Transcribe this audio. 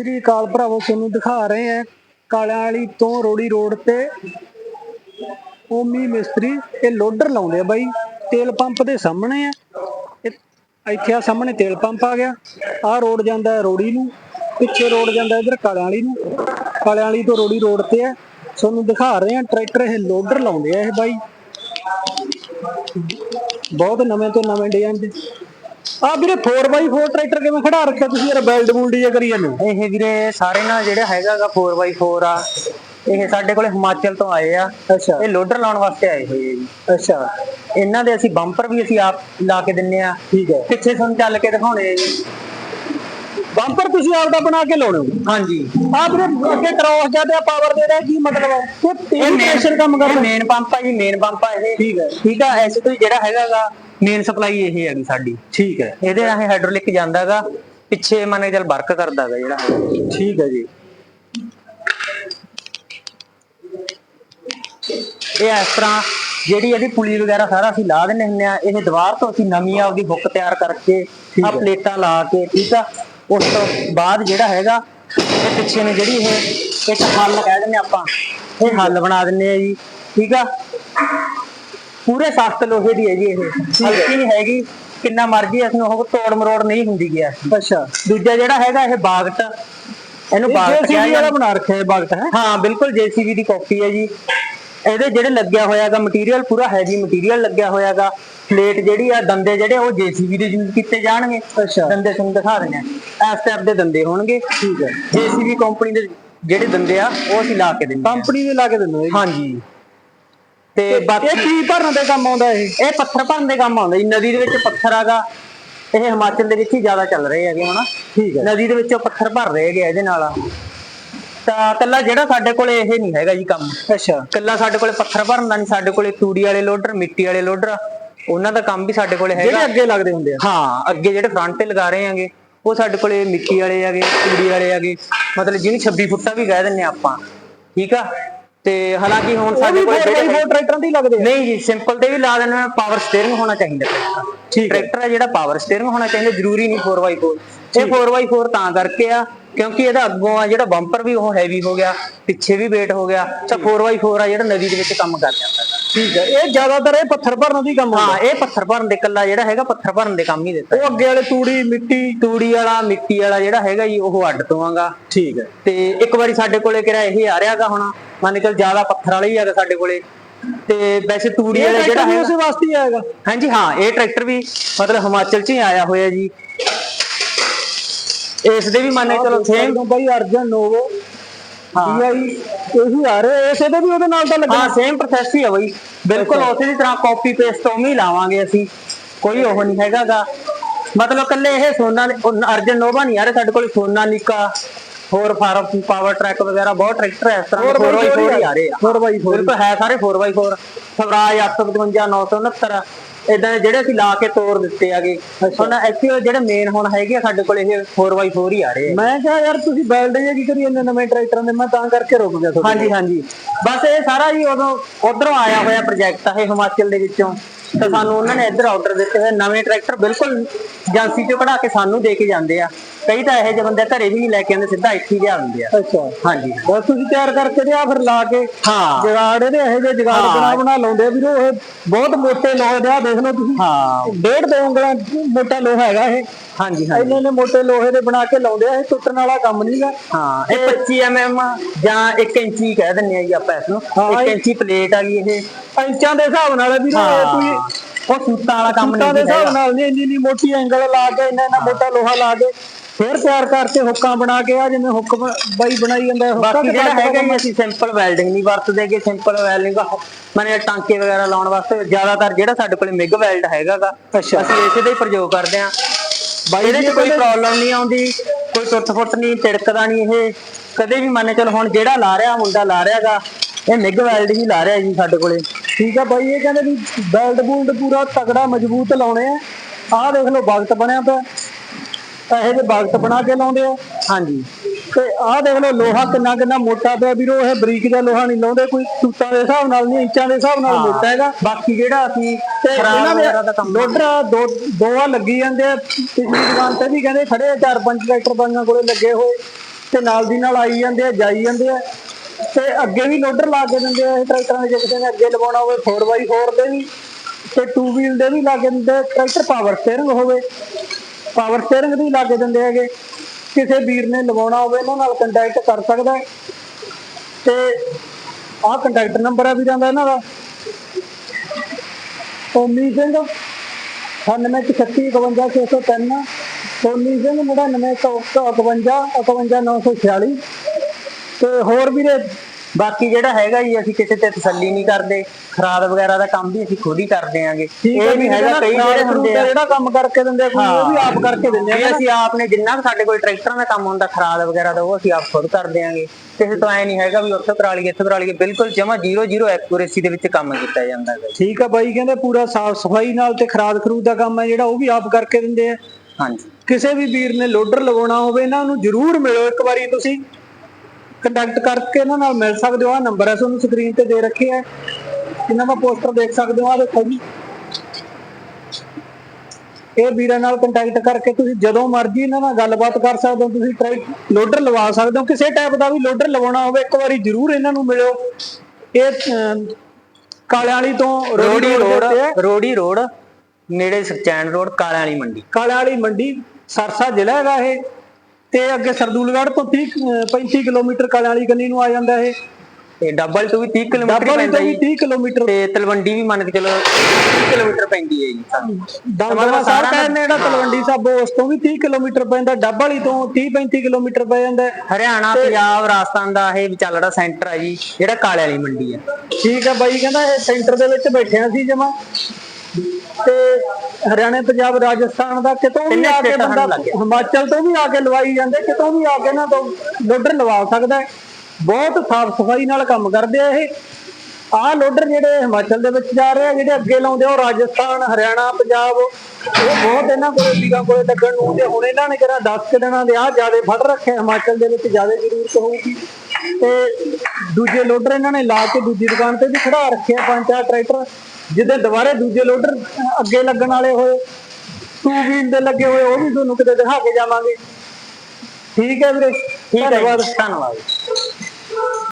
ਸ੍ਰੀ ਅਕਾਲ ਭਰਾਵੋ, ਤੁਹਾਨੂੰ ਦਿਖਾ ਰਹੇ ਹਾਂ ਕਾਲਿਆਂ ਵਾਲੀ ਤੋਂ ਰੋੜੀ ਰੋਡ ਤੇ ਓਮੀ ਮਿਸਤਰੀ ਇਹ ਲੋਡਰ ਲਾਉਂਦੇ ਆ ਬਾਈ, ਤੇਲ ਪੰਪ ਦੇ ਸਾਹਮਣੇ ਆ। ਇੱਥੇ ਆ ਸਾਹਮਣੇ ਤੇਲ ਪੰਪ ਆ ਗਿਆ। ਆ ਰੋਡ ਜਾਂਦਾ ਹੈ ਰੋੜੀ ਨੂੰ, ਪਿੱਛੇ ਰੋਡ ਜਾਂਦਾ ਇਧਰ ਕਾਲਿਆਂ ਵਾਲੀ ਨੂੰ। ਕਾਲਿਆਂ ਵਾਲੀ ਤੋਂ ਰੋੜੀ ਰੋਡ ਤੇ ਆ। ਤੁਹਾਨੂੰ ਦਿਖਾ ਰਹੇ ਆ ਟਰੈਕਟਰ ਇਹ ਲੋਡਰ ਲਾਉਂਦੇ ਆ ਇਹ ਬਾਈ। ਬਹੁਤ ਨਵੇਂ ਤੋਂ ਨਵੇਂ ਡਿਜ਼ਾਈਨ ਦੇ ਆ ਵੀਰੇ 4x4 ਟਰੈਕਟਰ ਕਿਵੇਂ ਖੜਾ ਰੱਖਿਆ ਤੁਸੀਂ ਯਾਰ ਬੈਲਡ ਬੂਲਡ ਜੇ ਕਰੀ ਜਾਂਦੇ? ਇਹ ਵੀਰੇ ਸਾਰੇ ਨਾਲ ਜਿਹੜਾ ਹੈਗਾਗਾ 4x4 ਆ। ਇਹ ਸਾਡੇ ਕੋਲੇ ਹਿਮਾਚਲ ਤੋਂ ਆਏ ਆ। ਅੱਛਾ। ਇਹ ਲੋਡਰ ਲਾਉਣ ਵਾਸਤੇ ਆਏ ਹੋਏ ਆ ਜੀ। ਅੱਛਾ। ਇਹਨਾਂ ਦੇ ਅਸੀਂ ਬੰਪਰ ਵੀ ਅਸੀਂ ਆਪ ਲਾ ਕੇ ਦਿੰਨੇ ਆ। ਠੀਕ ਹੈ। ਪਿੱਛੇ ਤੁਹਾਨੂੰ ਚੱਲ ਕੇ ਦਿਖਾਉਣੇ ਆ ਜੀ। ਬੰਪਰ ਤੁਸੀਂ ਆਪਦਾ ਬਣਾ ਕੇ ਲਾਉਣੇ ਹੋ? ਹਾਂਜੀ। ਆ ਵੀਰੇ ਅੱਗੇ ਕ੍ਰੋਸ ਜਾਂਦੇ ਆ ਪਾਵਰ ਦੇ ਰਿਹਾ ਕੀ ਮਤਲਬ ਹੈ? ਕਿ ਤੇਲ ਪ੍ਰੈਸ਼ਰ ਕੰਮ ਕਰਦਾ। ਮੇਨ ਪੰਪ ਆ ਜੀ ਮੇਨ ਪੰਪ ਆ ਇਹ। ਠੀਕ ਹੈ। ਠੀਕ ਆ ਐਸੇ ਤੋਂ ਜਿਹੜਾ ਹੈਗਾਗਾ ਮੇਨ ਸਪਲਾਈ ਇਹ ਹੈਗੀ ਸਾਡੀ ਠੀਕ ਹੈ। ਇਹਦੇ ਰਾਹੀਂ ਹਾਈਡ੍ਰੋਲਿਕ ਜਾਂਦਾਗਾ ਪਿੱਛੇ ਮੰਨ ਕੇ ਚੱਲ ਵਰਕ ਕਰਦਾਗਾ ਜਿਹੜਾ। ਠੀਕ ਹੈ ਜੀ। ਇਹ ਇਸ ਤਰ੍ਹਾਂ ਜਿਹੜੀ ਇਹਦੀ ਪੁਲੀ ਵਗੈਰਾ ਸਾਰਾ ਅਸੀਂ ਲਾ ਦਿੰਨੇ ਹੁੰਨੇ ਆ ਇਹ ਦੀਵਾਰ ਤੋਂ ਅਸੀਂ ਨਵੀਂ ਆਪਦੀ ਹੁੱਕ ਤਿਆਰ ਕਰਕੇ ਆ ਪਲੇਟਾਂ ਲਾ ਕੇ ਠੀਕ ਆ। ਉਸ ਤੋਂ ਬਾਅਦ ਜਿਹੜਾ ਹੈਗਾ ਇਹ ਪਿੱਛੇ ਨੂੰ ਜਿਹੜੀ ਇਹ ਇੱਕ ਹੱਲ ਕਹਿ ਦਿੰਨੇ ਆਪਾਂ। ਇਹ ਹੱਲ ਬਣਾ ਦਿੰਨੇ ਆ ਜੀ ਠੀਕ ਆ। ਪੂਰੇ ਸਖਤ ਲੋਹੇ ਦੀ ਹੈ ਜੀ ਇਹ। ਹਲਕੀ ਨਹੀਂ ਹੈਗੀ ਕਿੰਨਾ ਮਰਜ਼ੀ ਇਸ ਨੂੰ ਉਹ ਤੋੜ ਮਰੋੜ ਨਹੀਂ ਹੁੰਦੀ ਗਿਆ ਅੱਛਾ। ਦੂਜਾ ਜਿਹੜਾ ਹੈਗਾ ਇਹ ਬਾਗਟ ਇਹਨੂੰ ਬਾਗਟ ਜੇਸੀਬੀ ਵਾਲਾ ਬਣਾ ਰੱਖਿਆ ਹੈ ਬਾਗਟ ਹੈ? ਹਾਂ ਬਿਲਕੁਲ ਜੀਸੀਬੀ ਦੀ ਕਾਪੀ ਹੈ ਜੀ। ਇਹਦੇ ਜਿਹੜੇ ਲੱਗਿਆ ਹੋਇਆਗਾ ਮਟੀਰੀਅਲ ਪੂਰਾ ਹੈਵੀ ਮਟੀਰੀਅਲ ਲੱਗਿਆ ਹੋਇਆਗਾ। ਪਲੇਟ ਜਿਹੜੀ ਆ ਦੰਦੇ ਜਿਹੜੇ ਉਹ ਜੀਸੀਬੀ ਦੇ ਯੂਜ਼ ਕੀਤੇ ਜਾਣਗੇ। ਅੱਛਾ। ਦੰਦੇ ਤੁਹਾਨੂੰ ਦਿਖਾ ਦਿੰਦੇ ਆ ਇਸ ਟਾਈਪ ਦੇ ਦੰਦੇ ਹੋਣਗੇ। ਠੀਕ ਹੈ। ਜੀਸੀਬੀ ਕੰਪਨੀ ਦੇ ਜਿਹੜੇ ਦੰਦੇ ਆ ਉਹ ਅਸੀਂ ਲਾ ਕੇ ਦਿੰਦੇ ਕੰਪਨੀ ਦੇ ਲਾ ਕੇ ਦਿੰਦੇ। ਹਾਂਜੀ। ਤੇ ਇਹ ਬਾਕੀ ਕੀ ਭਰਨ ਦੇ ਕੰਮ ਆਉਂਦਾ ਇਹ? ਇਹ ਪੱਥਰ ਭਰਨ ਦੇ ਕੰਮ ਆਉਂਦਾ ਜੀ। ਨਦੀ ਦੇ ਵਿੱਚ ਪੱਥਰ ਆਗਾ। ਇਹ ਹਿਮਾਚਲ ਦੇ ਵਿੱਚ ਹੀ ਜ਼ਿਆਦਾ ਚੱਲ ਰਹੇ ਹੈਗੇ ਹੁਣ ਠੀਕ ਹੈ। ਨਦੀ ਦੇ ਵਿੱਚੋਂ ਪੱਥਰ ਭਰ ਰਹੇ ਹੈਗੇ ਇਹਦੇ ਨਾਲ। ਤਾਂ ਕੱਲਾ ਜਿਹੜਾ ਸਾਡੇ ਕੋਲੇ ਇਹ ਨਹੀਂ ਹੈਗਾ ਜੀ ਕੰਮ। ਅੱਛਾ। ਕੱਲਾ ਸਾਡੇ ਕੋਲੇ ਪੱਥਰ ਭਰਨ ਦਾ ਨਹੀਂ। ਸਾਡੇ ਕੋਲੇ ਤੂੜੀ ਵਾਲੇ ਲੋਡਰ ਮਿੱਟੀ ਵਾਲੇ ਲੋਡਰ। ਉਹਨਾਂ ਦਾ ਕੰਮ ਵੀ ਸਾਡੇ ਕੋਲੇ ਜਿਹੜੇ ਹੈਗਾ ਅੱਗੇ ਲੱਗਦੇ ਹੁੰਦੇ ਆ। ਹਾਂ ਅੱਗੇ ਜਿਹੜੇ ਫਰੰਟ ਤੇ ਲਗਾ ਰਹੇ ਆਂਗੇ ਉਹ ਸਾਡੇ ਕੋਲੇ ਮਿੱਟੀ ਵਾਲੇ ਹੈਗੇ ਤੂੜੀ ਵਾਲੇ ਹੈਗੇ। ਮਤਲਬ ਜਿਹਨੂੰ 26 ਫੁੱਟਾ ਵੀ ਕਹਿ ਦਿੰਨੇ ਆਪਾਂ। ਠੀਕ ਆ? ਤੇ ਹਾਲਾਂਕਿ ਹੁਣ ਸਾਡੇ ਕੋਲੇ 4x4 ਟਰੈਕਟਰਾਂ ਦੇ ਹੀ ਲੱਗਦੇ ਆ। ਨਹੀਂ ਜੀ ਸਿੰਪਲ ਤੇ ਵੀ ਲਾ ਦੇਣਾ ਪਾਵਰ ਸਟੀਅਰਿੰਗ ਹੋਣਾ ਚਾਹੀਦਾ। ਠੀਕ। ਟਰੈਕਟਰ ਹੈ ਜਿਹੜਾ ਪਾਵਰ ਸਟੀਅਰਿੰਗ ਹੋਣਾ ਚਾਹੀਦਾ ਜ਼ਰੂਰੀ ਨਹੀਂ 4x4 ਇਹ 4x4 ਤਾਂ ਕਰਕੇ ਆ ਕਿਉਂਕਿ ਇਹਦਾ ਅੱਗੋਂ ਆ ਜਿਹੜਾ ਬੰਪਰ ਵੀ ਉਹ ਹੈਵੀ ਹੋ ਗਿਆ ਪਿੱਛੇ ਵੀ weight ਹੋ ਗਿਆ ਤਾਂ 4x4 ਆ ਜਿਹੜਾ ਨਦੀ ਦੇ ਵਿੱਚ ਕੰਮ ਕਰ ਜਾਂਦਾ। ਠੀਕ ਹੈ ਇਹ ਜ਼ਿਆਦਾਤਰ ਇਹ ਪੱਥਰ ਭਰਨ ਦੀ ਕੰਮ ਹਾਂ ਇਹ ਪੱਥਰ ਭਰਨ ਦੇ ਕੱਲਾ ਜਿਹੜਾ ਹੈਗਾ ਪੱਥਰ ਭਰਨ ਦੇ ਕੰਮ ਹੀ ਦਿੱਤਾ ਉਹ ਅੱਗੇ ਵਾਲੇ ਤੂੜੀ ਮਿੱਟੀ? ਤੂੜੀ ਵਾਲਾ ਮਿੱਟੀ ਵਾਲਾ ਜਿਹੜਾ ਹੈਗਾ ਜੀ ਉਹ ਅੱਡ ਆਗਾ। ਠੀਕ ਹੈ। ਤੇ ਇੱਕ ਵਾਰੀ ਸਾਡੇ ਕੋਲੇ ਕਿਹੜਾ ਇਹ ਆ ਰਿਹਾਗਾ ਹੁਣ। ਮੰਨ ਕੇ ਜ਼ਿਆਦਾ ਪੱਥਰ ਵਾਲਾ ਹੀ ਹੈਗਾ ਸਾਡੇ ਕੋਲੇ। ਤੇ ਵੈਸੇ ਤੂੜੀ ਵਾਲਾ ਜਿਹੜਾ ਹੈਗਾ ਉਸੇ ਵਾਸਤੇ ਹੀ ਆਏਗਾ। ਹਾਂਜੀ ਹਾਂ ਇਹ ਟਰੈਕਟਰ ਵੀ ਮਤਲਬ ਹਿਮਾਚਲ ਚ ਹੀ ਆਇਆ ਹੋਇਆ ਜੀ। ਇਸ ਦੇ ਵੀ ਮੰਨੇ ਚਲੋ ਸੇਮ ਬਾਈ ਅਰਜਨ ਨੋਵੋ। ਹਾਂ। DI ਇਹੀ ਆ ਰਹੇ ਇਸੇ ਦੇ ਵੀ ਉਹਦੇ ਨਾਲ ਤਾਂ ਲੱਗਣਾ। ਹਾਂ। ਸੇਮ ਪ੍ਰੋਸੈਸ ਹੀ ਆ ਬਈ। ਬਿਲਕੁਲ ਉਸੇ ਦੀ ਤਰ੍ਹਾਂ ਕਾਪੀ ਪੇਸਟ ਤੋਂ ਹੀ ਲਾਵਾਂਗੇ ਅਸੀਂ। ਕੋਈ ਉਹ ਨਹੀਂ ਹੈਗਾਗਾ। ਮਤਲਬ ਕੱਲੇ ਇਹ ਸੋਨਾ ਅਰਜਨ ਨੋਵਾ ਨਹੀਂ ਰਹੇ ਸਾਡੇ ਕੋਲ ਸੋਨਾ ਨਿਕਾ ਹੋਰ ਫਾਰਮ ਪਾਵਰ ਟਰੈਕ ਵਗੈਰਾ ਬਹੁਤ ਟਰੈਕਟਰ ਇਸ ਤਰ੍ਹਾਂ ਦੇ 4x4 ਹੀ ਆ ਰਹੇ ਆ। 4x4 ਬਿਲਕੁਲ ਹੈ ਸਾਰੇ 4x4 ਸਵਰਾਜ 855 969 ਇਦਾਂ ਜਿਹੜੇ ਅਸੀਂ ਲਾ ਕੇ ਤੋੜ ਦਿੱਤੇ ਆਗੇ। ਹੁਣ ਐਕਚੁਅਲ ਜਿਹੜੇ ਮੇਨ ਹੁਣ ਹੈਗੇ ਆ ਸਾਡੇ ਕੋਲ ਇਹ 4x4 ਹੀ ਆ ਰਹੇ ਆ। ਮੈਂ ਕਿਹਾ ਯਾਰ ਤੁਸੀਂ ਬੈਲਡ ਜੇ ਕੀ ਕਰੀ ਜਾਂਦੇ ਨਵੇਂ ਟਰੈਕਟਰਾਂ ਦੇ? ਮੈਂ ਤਾਂ ਕਰਕੇ ਰੁਕ ਗਿਆ ਤੁਹਾਡੇ ਹਾਂਜੀ ਹਾਂਜੀ। ਬਸ ਇਹ ਸਾਰਾ ਜੀ ਉਦੋਂ ਉਧਰੋਂ ਆਇਆ ਹੋਇਆ ਪ੍ਰੋਜੈਕਟ ਆ ਇਹ ਹਿਮਾਚਲ ਦੇ ਵਿੱਚੋਂ। ਤਾਂ ਸਾਨੂੰ ਉਹਨਾਂ ਨੇ ਇੱਧਰ ਆਰਡਰ ਦਿੱਤੇ ਹੋਏ ਨਵੇਂ ਟਰੈਕਟਰ ਬਿਲਕੁਲ ਏਜੰਸੀ ਚੋਂ ਕਢਾ ਕੇ ਸਾਨੂੰ ਦੇ ਕੇ ਜਾਂਦੇ ਆ। ਕਈ ਤਾਂ ਇਹੋ ਜਿਹੇ ਬੰਦੇ ਘਰੇ ਵੀ ਨਹੀਂ ਲੈ ਕੇ ਆਉਂਦੇ ਸਿੱਧਾ ਇੱਥੇ ਹੀ ਲਿਆ ਦਿੰਦੇ ਆ। ਅੱਛਾ। ਹਾਂਜੀ। ਬਸ ਤੁਸੀਂ ਤਿਆਰ ਕਰਕੇ ਦਿਆ ਫਿਰ ਲਾ ਕੇ ਹਾਂ। ਜਗਾੜ ਇਹਦੇ ਇਹੋ ਜਿਹੇ ਜਗਾੜ। ਬਣਾ ਬਣਾ ਲਾਉਂਦੇ ਆ ਵੀਰੋ ਇਹ ਬਹੁਤ ਮੋਟੇ ਲੋਹੇ ਦੇ ਆ ਦੇਖ ਲਓ ਤੁਸੀਂ। ਹਾਂ। ਡੇਢ ਦੋ ਉਂਗਲਾਂ ਮੋਟਾ ਲੋਹਾ ਹੈਗਾ ਇਹ। ਹਾਂਜੀ ਹਾਂਜੀ। ਇੰਨੇ ਨੇ ਮੋਟੇ ਲੋਹੇ ਦੇ ਬਣਾ ਕੇ ਲਾਉਂਦੇ ਆ ਇਹ ਟੁੱਟਣ ਵਾਲਾ ਕੰਮ ਨਹੀਂਗਾ। ਹਾਂ ਇਹ 25 mm ਜਾਂ 1 ਇੰਚੀ ਕਹਿ ਦਿੰਦੇ ਆ ਜੀ ਆਪਾਂ ਇਸ ਨੂੰ। ਹਾਂ, 1 ਇਹ- ਇੰਚੀ ਪਲੇਟ ਆ ਗਈ ਇਹ। ਇੰਚਾਂ ਦੇ ਹਿਸਾਬ ਨਾਲ ਹਾਂ। ਕੋਈ ਉਹ ਸੂਤਾਂ ਵਾਲਾ ਕੰਮ ਨਹੀਂ ਦੇ ਹਿਸਾਬ ਨਾਲ ਨਹੀਂ ਇੰਨੀ ਇੰਨੀ ਮੋਟੀ ਐਂਗਲ ਲਾ ਕੇ ਇੰਨਾ ਇੰਨਾ ਮੋਟਾ ਲੋਹਾ ਲਾ ਕੇ ਫਿਰ ਤਿਆਰ ਕਰਕੇ ਹੁੱਕਾਂ ਬਣਾ ਕੇ ਆ ਜਿਵੇਂ ਹੁੱਕ ਬਾਈ ਬਣਾਈ ਜਾਂਦਾ ਹੈ ਹੁੱਕਾਂ ਬਾਕੀ ਤੇ ਜਿਹੜਾ ਹੈਗਾ ਜੀ ਅਸੀਂ। ਸਿੰਪਲ ਵੈਲਡਿੰਗ ਨਹੀਂ ਵਰਤਦੇਗੇ ਸਿੰਪਲ ਵੈਲਡਿੰਗ ਮਨੇ ਟਾਂਕੇ ਵਗੈਰਾ ਲਾਉਣ ਵਾਸਤੇ ਜ਼ਿਆਦਾਤਰ ਜਿਹੜਾ ਸਾਡੇ ਕੋਲੇ ਮਿਗ ਵੈਲਡ ਹੈਗਾਗਾ। ਅਸੀਂ ਇਸੇ ਦਾ ਹੀ ਪ੍ਰਯੋਗ ਕਰਦੇ ਆਂ ਬਾਈ ਇਹਦੇ 'ਚ ਕੋਈ ਪ੍ਰੋਬਲਮ ਨਹੀਂ ਆਉਂਦੀ ਕੋਈ ਟੁੱਟ ਫੁੱਟ ਨਹੀਂ ਤਿੜਕਦਾ ਨਹੀਂ ਇਹ। ਕਦੇ ਵੀ ਮੰਨ ਚਲ ਹੁਣ ਜਿਹੜਾ ਲਾ ਰਿਹਾ ਮੁੰਡਾ ਲਾ ਰਿਹਾਗਾ ਇਹ ਮਿਗ ਵੈਲਡ ਹੀ ਲਾ ਰਿਹਾ ਜੀ ਸਾਡੇ ਕੋਲੇ। ਠੀਕ ਆ ਬਾਈ ਇਹ ਕਹਿੰਦੇ ਵੀ ਬੈਲਟ ਬੂਲਟ ਪੂਰਾ ਤਗੜਾ ਮਜ਼ਬੂਤ ਲਾਉਣੇ ਆ। ਆਹ ਦੇਖ ਲਓ ਵਕਤ ਬਣਿਆ ਪਿਆ। ਇਹੋ ਜਿਹੇ ਵਕਤ ਬਣਾ ਕੇ ਲਾਉਂਦੇ ਆ। ਹਾਂਜੀ। ਤੇ ਆਹ ਦੇਖ ਲਓ ਲੋਹਾ ਕਿੰਨਾ ਕਿੰਨਾ ਮੋਟਾ ਪਿਆ ਵੀਰੋ ਇਹ ਬਰੀਕ ਜਿਹਾ ਲੋਹਾ ਨਹੀਂ ਲਾਉਂਦੇ ਕੋਈ ਸੂਤਾਂ ਦੇ ਹਿਸਾਬ ਨਾਲ ਨਹੀਂ ਇੰਚਾਂ ਦੇ ਹਿਸਾਬ ਨਾਲ ਮੋਟਾ ਹੈਗਾ। ਬਾਕੀ ਜਿਹੜਾ ਅਸੀਂ ਤੇ ਖਰਾਬ ਇਹਨਾਂ ਵਗੈਰਾ ਦਾ ਦੇ ਕੰਮ ਲੋਡਰ ਦੋ ਦੋ ਆ ਲੱਗੀ ਜਾਂਦੇ ਆ। ਪਿਛਲੀ ਦੁਕਾਨ ਤੇ ਵੀ ਕਹਿੰਦੇ ਖੜੇ ਚਾਰ ਪੰਜ ਟਰੈਕਟਰ ਬਾਈਆਂ ਕੋਲੇ ਲੱਗੇ ਹੋਏ। ਤੇ ਨਾਲ ਦੀ ਨਾਲ ਆਈ ਜਾਂਦੇ ਆ ਜਾਈ ਜਾਂਦੇ ਆ। ਤੇ ਅੱਗੇ ਵੀ ਲੋਡਰ ਲਾ ਕੇ ਦਿੰਦੇ ਆ ਇਹ ਟਰੈਕਟਰਾਂ ਦੇ, ਜੇ ਕਿਸੇ ਨੇ ਅੱਗੇ ਲਵਾਉਣਾ ਹੋਵੇ 4x4 ਦੇ ਵੀ ਤੇ 2 ਵੀਲ ਦੇ ਵੀ ਲਾ ਕੇ ਦਿੰਦੇ ਟਰੈਕਟਰ ਪਾਵਰ ਸਟੀਅਰਿੰਗ ਹੋਵੇ ਪਾਵਰ ਸਟੀਅਰਿੰਗ ਦੀ ਲਾ ਕੇ ਦਿੰਦੇ ਹੈਗੇ। ਕਿਸੇ ਵੀਰ ਨੇ ਲਵਾਉਣਾ ਹੋਵੇ, ਇਹਨਾਂ ਨਾਲ ਕੰਟੈਕਟ ਕਰ ਸਕਦਾ ਹੈ। ਤੇ ਆਹ ਕੰਟੈਕਟ ਨੰਬਰ ਆ ਵੀਰਾਂ ਦਾ ਇਹਨਾਂ ਦਾ। ਓਮੀ ਸਿੰਘ 9835151603 ਸੋਨੀ ਸਿੰਘ 9951 ਤੇ ਹੋਰ ਵੀਰੇ ਬਾਕੀ ਜਿਹੜਾ ਹੈਗਾ ਜੀ ਅਸੀਂ ਕਿਸੇ ਤੇ ਤਸੱਲੀ ਨਹੀਂ ਕਰਦੇ। ਖਰਾਦ ਵਗੈਰਾ ਦਾ ਕੰਮ ਵੀ ਅਸੀਂ ਖੁਦ ਹੀ ਕਰਦੇ ਆਂਗੇ। ਇਹ ਨਹੀਂ ਹੈਗਾ ਕਈ ਜਿਹੜੇ ਹੁੰਦੇ ਆ। ਜਿਹੜਾ ਕੰਮ ਕਰਕੇ ਦਿੰਦੇ ਆ ਕੋਈ ਉਹ ਵੀ ਆਪ ਕਰਕੇ ਦਿੰਦੇ ਆ ਅਸੀਂ ਆਪ ਨੇ ਜਿੰਨਾ ਸਾਡੇ ਕੋਲ ਟਰੈਕਟਰਾਂ ਦਾ ਕੰਮ ਹੁੰਦਾ ਖਰਾਦ ਵਗੈਰਾ ਦਾ ਉਹ ਅਸੀਂ ਆਪ ਖੁਦ ਕਰ ਦਿਆਂਗੇ। ਕਿਸੇ ਤੋਂ ਐ ਨਹੀਂ ਹੈਗਾ ਵੀ ਉੱਥੋਂ ਕਰਾ ਲਈਏ ਇੱਥੋਂ ਕਰਾ ਲਈਏ। ਬਿਲਕੁਲ ਜਮਾ 00 ਐਕੂਰੇਸੀ ਦੇ ਵਿੱਚ ਕੰਮ ਕੀਤਾ ਜਾਂਦਾ ਹੈ ਠੀਕ ਆ ਬਾਈ ਕਹਿੰਦੇ ਪੂਰਾ ਸਾਫ਼ ਸਫ਼ਾਈ ਨਾਲ ਤੇ ਖਰਾਦ ਖਰੂਦ ਦਾ ਕੰਮ ਹੈ ਜਿਹੜਾ ਉਹ ਵੀ ਆਪ ਕਰਕੇ ਦਿੰਦੇ ਆ। ਹਾਂਜੀ। ਕਿਸੇ ਵੀ ਵੀਰ ਨੇ ਲੋਡਰ ਲਗਾਉਣਾ ਹੋਵੇ ਇਹਨਾਂ ਨੂੰ ਜਰੂਰ ਮਿਲੋ ਇੱਕ ਵਾਰੀ ਤੁਸੀਂ। ਕੰਟੈਕਟ ਕਰਕੇ ਇਹਨਾਂ ਨਾਲ ਮਿਲ ਸਕਦੇ ਹੋ। ਆ ਨੰਬਰ ਹੈ ਤੁਹਾਨੂੰ ਸਕਰੀਨ ਤੇ ਦੇ ਰੱਖਿਆ ਹੈ। ਇਹਨਾਂ ਦਾ ਪੋਸਟਰ ਦੇਖ ਸਕਦੇ ਹੋ ਆ ਦੇਖੋ ਜੀ। ਇਹ ਵੀਰਾਂ ਨਾਲ ਕੰਟੈਕਟ ਕਰਕੇ ਤੁਸੀਂ ਜਦੋਂ ਮਰਜ਼ੀ ਇਹਨਾਂ ਨਾਲ ਗੱਲਬਾਤ ਕਰ ਸਕਦੇ ਹੋ ਤੁਸੀਂ ਟਰੈਕ ਲੋਡਰ ਲਵਾ ਸਕਦੇ ਹੋ। ਕਿਸੇ ਟਾਈਪ ਦਾ ਵੀ ਲੋਡਰ ਲਵਾਉਣਾ ਹੋਵੇ ਇੱਕ ਵਾਰੀ ਜਰੂਰ ਇਹਨਾਂ ਨੂੰ ਮਿਲਿਓ ਇਹ ਅਮ, ਕਾਲਿਆਂ ਵਾਲੀ ਤੋਂ ਰੋੜੀ ਰੋਡ। ਰੋੜੀ ਰੋਡ ਨੇੜੇ ਸੁਖਚੈਨ ਰੋਡ ਕਾਲਿਆਂ ਵਾਲੀ ਮੰਡੀ। ਕਾਲਿਆਂ ਵਾਲੀ ਮੰਡੀ ਸਰਸਾ ਜ਼ਿਲ੍ਹਾ ਹੈਗਾ ਇਹ। ਤੇ ਅੱਗੇ ਸਰਦੂਲਗੜ੍ਹ ਤੋਂ 30 ਅਹ 35 ਕਿਲੋਮੀਟਰ ਕਾਲਿਆਂ ਵਾਲੀ ਕੰਨੀ ਨੂੰ ਆ ਜਾਂਦਾ ਇਹ। ਤੇ ਡੱਬਲ ਤੋਂ ਵੀ 30 ਕਿਲੋਮੀਟਰ ਡੱਬਲ ਪੈਂਦਾ ਤੋਂ ਵੀ ਜੀ। 30 ਕਿਲੋਮੀਟਰ। ਤੇ ਤਲਵੰਡੀ ਵੀ ਮੰਨ ਕੇ ਚਲੋ 30 ਕਿਲੋਮੀਟਰ ਪੈਂਦੀ ਹੈ ਜੀ। ਸਾਨੂੰ ਦਮਦਮਾ ਸਾਹਿਬ ਜਿਹੜਾ ਤਲਵੰਡੀ ਸਾਬੋ ਉਸ ਤੋਂ ਵੀ 30 ਕਿਲੋਮੀਟਰ ਪੈਂਦਾ ਡੱਬ ਵਾਲੀ ਤੋਂ 30 35 ਕਿਲੋਮੀਟਰ ਪੈ ਜਾਂਦਾ। ਹੈ। ਹਰਿਆਣਾ ਪੰਜਾਬ ਰਾਜਸਥਾਨ ਦਾ ਇਹ ਵਿਚਾਲੜਾ ਸੈਂਟਰ ਹੈ ਜੀ ਜਿਹੜਾ ਕਾਲੇ ਵਾਲੀ ਮੰਡੀ ਹੈ ਠੀਕ ਹੈ ਬਾਈ ਕਹਿੰਦਾ ਇਹ ਸੈਂਟਰ ਦੇ ਵਿੱਚ ਬੈਠੇ ਸੀ ਜਮਾ। ਤੇ ਹਰਿਆਣਾ ਪੰਜਾਬ ਰਾਜਸਥਾਨ ਦਾ ਕਿਤੋਂ ਵੀ ਆ ਕੇ ਬੰਦਾ ਲੱਗ। ਹਿਮਾਚਲ ਤੋਂ ਵੀ ਆ ਕੇ ਲਵਾਈ ਜਾਂਦੇ ਕਿਤੋਂ ਵੀ ਆ ਕੇ ਨਾ ਤੋਂ ਲੋਡਰ ਲਵਾ ਸਕਦਾ। ਬਹੁਤ ਸਾਫ਼ ਸਫ਼ਾਈ ਨਾਲ ਕੰਮ ਕਰਦੇ ਆ ਇਹ ਆਹ ਲੋਡਰ ਜਿਹੜੇ ਹਿਮਾਚਲ ਦੇ ਵਿੱਚ ਜਾ ਰਹੇ ਆ ਜਿਹੜੇ ਅੱਗੇ ਲਾਉਂਦੇ ਆ ਉਹ ਰਾਜਸਥਾਨ ਹਰਿਆਣਾ ਪੰਜਾਬ ਉਹ ਬਹੁਤ ਇਹਨਾਂ ਕੋਲੇ ਵੀਰਾਂ ਕੋਲੇ ਲੱਗਣ ਨੂੰ ਤੇ ਹੁਣ ਇਹਨਾਂ ਨੇ ਕਿਹਾ 10 ਕੁ ਦਿਨਾਂ ਦੇ ਆ ਜਿਆਦੇ ਫੜ ਰੱਖੇ ਹਿਮਾਚਲ ਦੇ ਵਿੱਚ ਜਿਆਦੇ ਜ਼ਰੂਰਤ ਹੋਊਗੀ ਤੇ ਦੂਜੇ ਲੋਡਰ ਇਹਨਾਂ ਨੇ ਲਾ ਕੇ ਦੂਜੀ ਦੁਕਾਨ ਤੇ ਵੀ ਖੜਾ ਰੱਖਿਆ ਪੰਜ ਚਾਰ ਟਰੈਕਟਰ ਜਿਹਦੇ ਦੁਬਾਰੇ ਦੂਜੇ ਲੋਡਰ ਅੱਗੇ ਲੱਗਣ ਵਾਲੇ ਹੋਏ। ਟੂ ਵੀਲ ਦੇ ਲੱਗੇ ਹੋਏ ਉਹ ਵੀ ਤੁਹਾਨੂੰ ਕਿਤੇ ਦਿਖਾ ਕੇ ਜਾਵਾਂਗੇ। ਠੀਕ ਹੈ ਵੀਰੇ ਠੀਕ ਹੈ ਧੰਨਵਾਦ। ਧੰਨਵਾਦ।